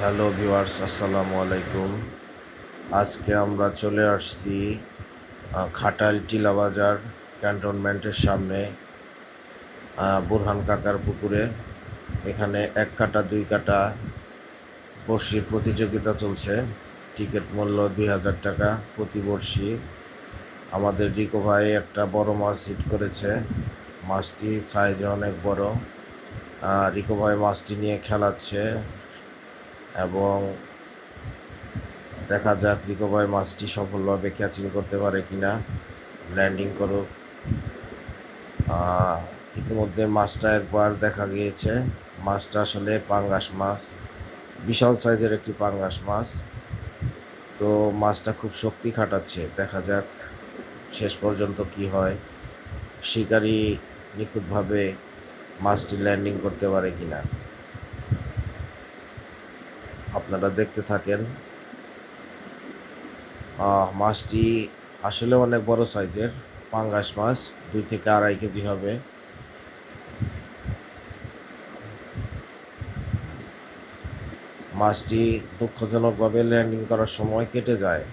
Hello viewers আসসালামু আলাইকুম। আজকে আমরা চলে আসছি আহ, খাটাইল টিলা বাজার ক্যান্টনমেন্টের সামনে বুরহান কাকার পুকুরে। এখানে এক কাটা দুই কাটা বড়শির প্রতিযোগিতা চলছে। টিকিট মূল্য দুই হাজার টাকা প্রতি বড়শি। আমাদের রিকো ভাই একটা বড় মাছ হিট করেছে। মাছটি সাইজে অনেক বড়। রিকো ভাই মাছটি নিয়ে খেলাচ্ছে। এবং দেখা যাক রিকো ভাই মাছটি সফলভাবে ক্যাচিং করতে পারে কিনা ল্যান্ডিং করুক। ইতিমধ্যে মাছটা একবার দেখা গিয়েছে। মাছটা আসলে পাঙ্গাস মাছ বিশাল সাইজের একটি পাঙ্গাস মাছ তো মাছটা খুব শক্তি খাটাচ্ছে। দেখা যাক শেষ পর্যন্ত কি হয়। শিকারি নিখুঁতভাবে মাছটি ল্যান্ডিং করতে পারে কিনা। আপনারা দেখতে থাকেন। মাছটি আসলে অনেক বড় সাইজের, পাঙ্গাস মাছ, দুই থেকে আড়াই কেজি হবে। মাছটি দুঃখজনকভাবে ল্যান্ডিং করার সময় কেটে যায়।